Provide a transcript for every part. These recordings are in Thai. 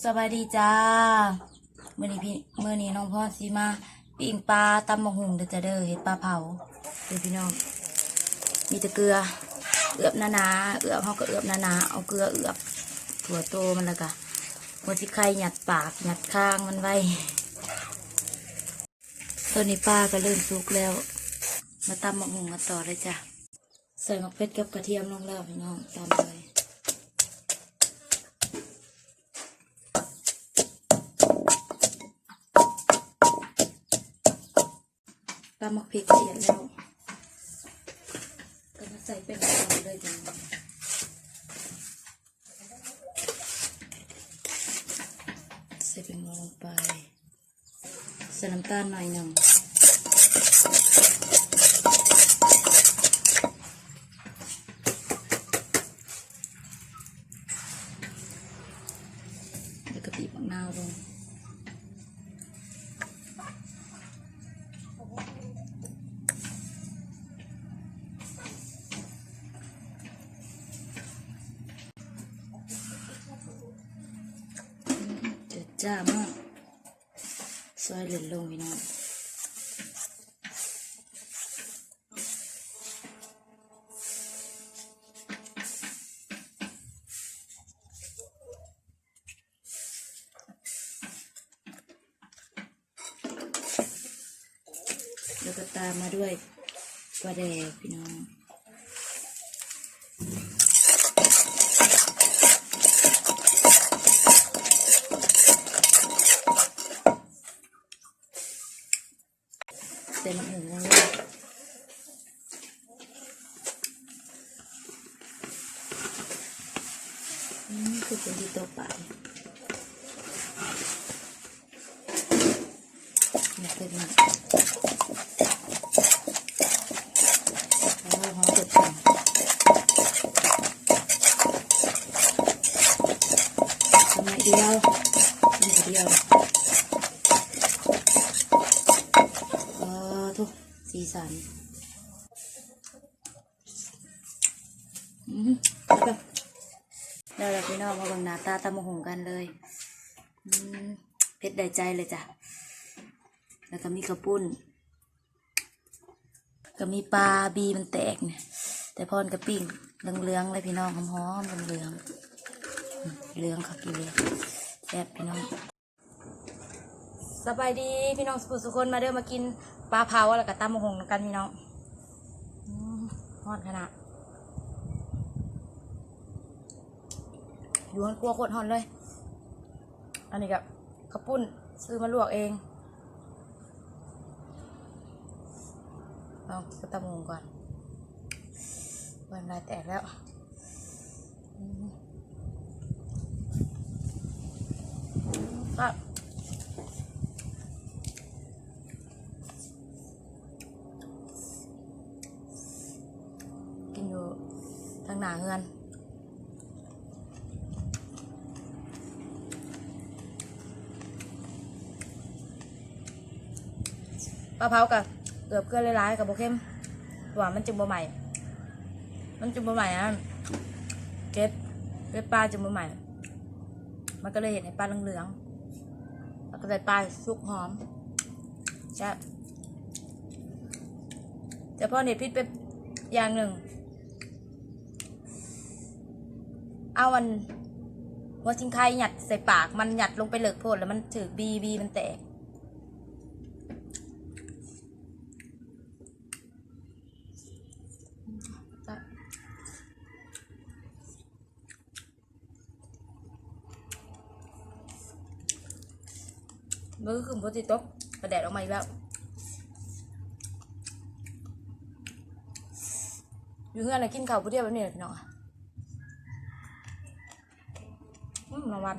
สบายดีจ้าเมื่อนี้พี่เมื่อนี้น้องพ่อสีมาปิ้งปลาตำมะฮุงเด้อจ้าเด้อเห็ดปลาเผาเด้อพี่น้อง มีแต่เกลือ เอือบหนาเอือบเขาก็เอือบหนาเอาเกลือเอือบถั่วโตมันล้วก็หัวที่ไข่หยัดปากหยัดข้างมันไว้ตอนนี้ปลาก็เริ่มสุกแล้ว มาตำมะฮุงกันต่อเลยจ้ะใส่มะเขือกับกระเทียมลงแล้วพี่น้องตำเลย ปลาหมักพริกเสียแล้ว ก็มาใส่เป็นกระป๋องเลยดีใส่เป็นโมลงไปใส่น้ำตาลหน่อยหนึ่ง จ้ามากซอยเหลือลงพี่น้อง อืมคือเป็นที่ตัวไปนี่เป็นมันแล้วหอมเด็ดจังทำไมเดียวทำไมเดียว เออทุกสีสันอืมแล้วแบบแล้ว เอางหน้าตาตำมหงกันเลยเผ็ดได้ใจเลยจ้ะ แล้วก็มีกระปุ้น ก็มีปลาบีมันแตกเนี่ย แต่พอนกระปิ้งเหลืองๆเลยพี่น้องหอมๆเหลืองเหลืองค่ะกี่เลยแซ่บพี่น้องสบายดีพี่น้องสุสุคนมาเด้อมากินปลาเผาแล้วก็ตำมะฮงกันพี่น้องฮอดขนาด อยู่มันกลัวโคตรฮอนเลย อันนี้กับกระปุ้นซื้อมาลวกเองเอาก็ตมะฮงก่อนวันลายแตกแล้วก็กินอยู่ทางหนาเงิน ปลาเผากับเกือบเกลือหลายๆกับโบเข้มหวานมันจึงบ่ใหม่ มันจึงบ่ใหม่อะเก็ดเก็ดปลาจึงบ่ใหม่ มันก็เลยเห็นในปลาเหลืองๆแล้วก็ใส่ปลาสุกหอมใช่แต่พอเน็ตพิษไปอย่างหนึ่ง เอามันหัวชิงไข่หยัดใส่ปากมันหยัดลงไปเหลือกโพดแล้วมันถือบีบีมันแตก มือคือพอติตกกระแดดออกมาอีกแล้ว อยู่เงื่อนอะไรกินข้าวผู้เดียวแบบนี้เลยพี่น้องอะอืมรางวัล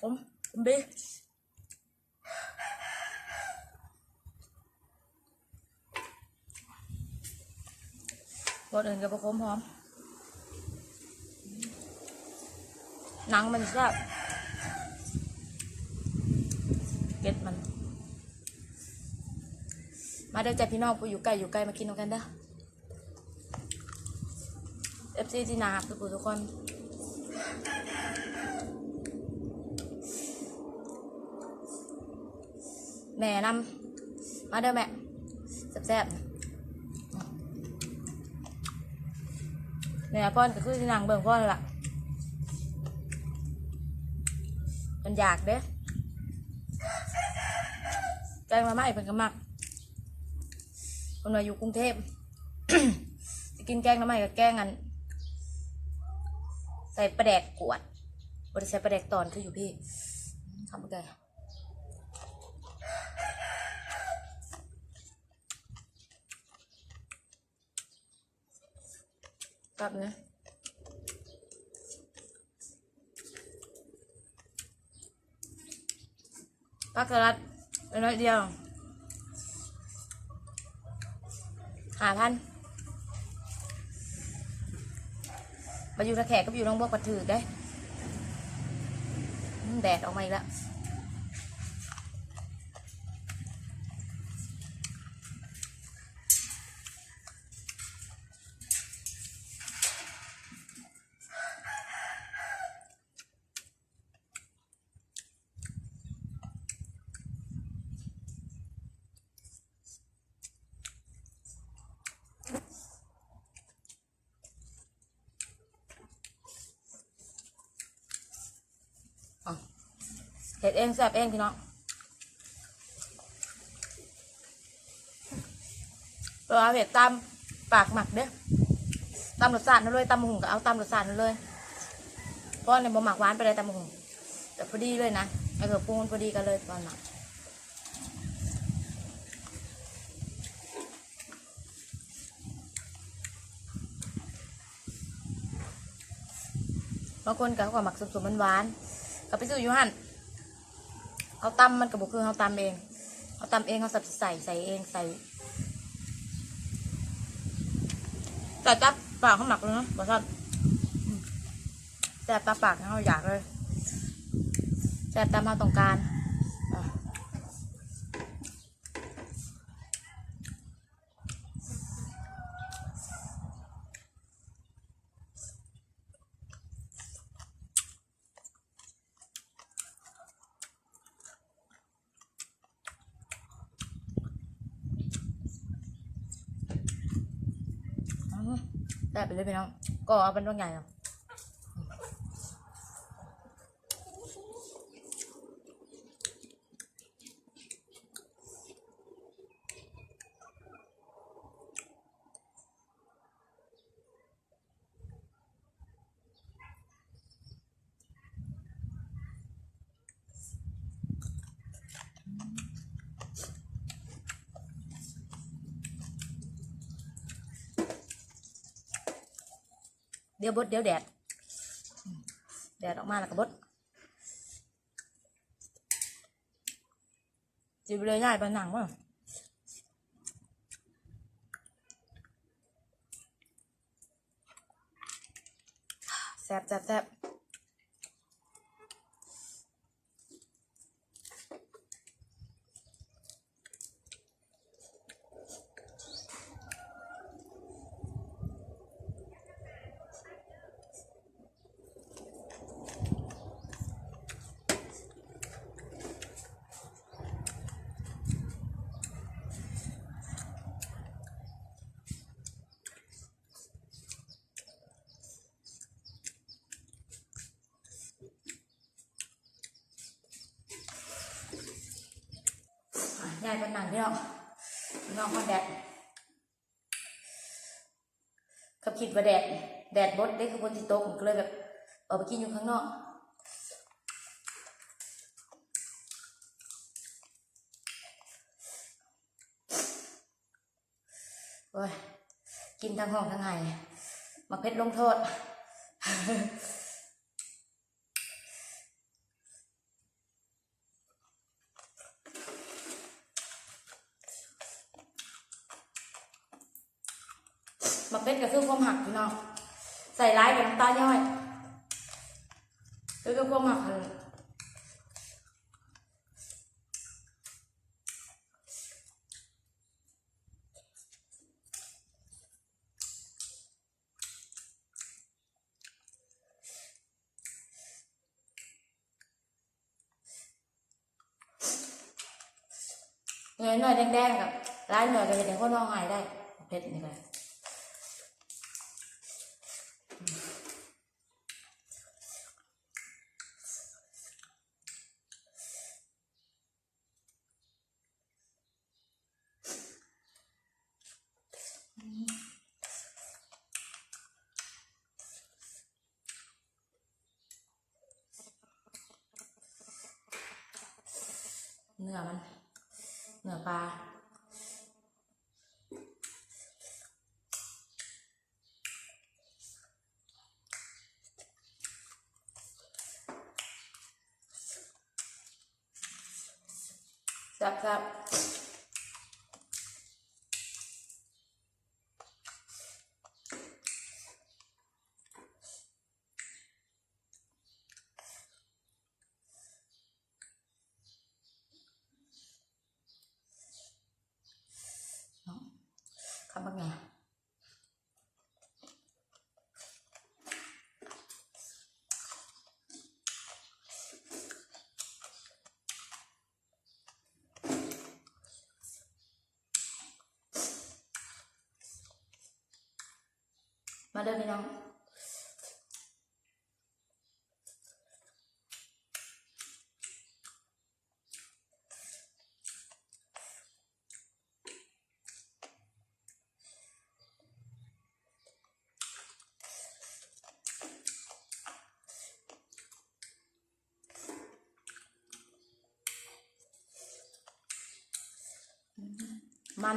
ผมผมดีบ คนอื่นกับประคมพร้อม หนังมันแซ่บเก็ดมัน มาเด้อจะพี่น้องกูอยู่ใกล้อยู่ไกลมากินกันเด้อเอฟซีที่นาทุกคนทุกคนแม่นำมาเด้อแม่แซ่บ แม่ยพ่อนก็คือที่นางเบิ่งพ่อนล่ะมันอยากเด้แกงมาไม่เป็นกมักคนมาอยู่กรุงเทพจะกินแกงน้ำไมกับแกงอัน ใส่ปลาแดกกวดบริใส่ปลาแดกตอนคืออยู่พี่ทำไปไงก ลับนะปักสลัดน้อยเดียวหาพันมาอยู่ตะแขกก็อยู่น้องบวกปัดถือได้แดดออกมาอีกแล้ว เห็ดเองแซ่บเองพี่น้องเราเห็ดตามปากหมักเด้อตามรสชาตินั่นเลยตามหุงก็เอาตามรสชาตินั่นเลยเพราะในบ่หมักหวานไปเลยตามหุงแต่พอดีเลยนะไอ้เผือกปรุงมันพอดีกันเลยตอนหมักบางคนก็เขาก็หมักสมๆมันหวานๆก็ไปซื้ออยู่หัน เขาตำมันกับบุคือเขาตำเองเขาตำเองเขาสับใส่ใส่เองใส่แต่จับปากเขาหมักเลยนะบอกท่านอืมแซ่บตาปากเขาอยากเลยแซ่บตามมาต้องการ แต่ไปเลยพี่น้องก็เอาเป็นตัวใหญ่เนาะ เดี๋ยวบดเดี๋ยวแดด แดดออกมาแล้วก็บดจิบเลยง่ายปานหนังว่ะแซ่บแซ่บแซ่บอะ ง่ายปานหนังพี่น้องพี่น้องมาแดดกับคิดว่าแดดแดดบดได้คือบนที่โต๊ะผมก็เลยแบบออกไปกินอยู่ข้างนอกโอ้ยกินทั้งห้องทั้งไห้มาเพชรลงโทษ ความหักพี่น้องใส่ร้ายกับน้ำตาย่อยแล้วก็ความหักเงยหน่อยแดงๆกับร้ายหน่อยก็เป็นคนมองหายได้เผ็ดนี่แหละ เนื้อมัน เนื้อปลา แซ่บแซ่บเนาะ คำว่าไงมาเดินไปน้อง มั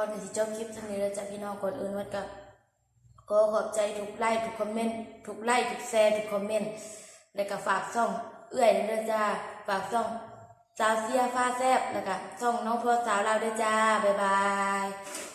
อนที่จบคลิปทั้งนี้แล้วจะพี่น้องก่อื่นวัดกับก็ขอบใจทุกไลค์ทุกคอมเมนต์ทุกไลค์ทุกแชร์ทุกคอมเมนต์แล้วก็ฝากช่องเอื้อยด้วยจ้าฝากช่องสาวเสียฟ้าแซบแล้วก็ช่องน้องพ่อสาวเราด้วยจ้าบ๊ายบาย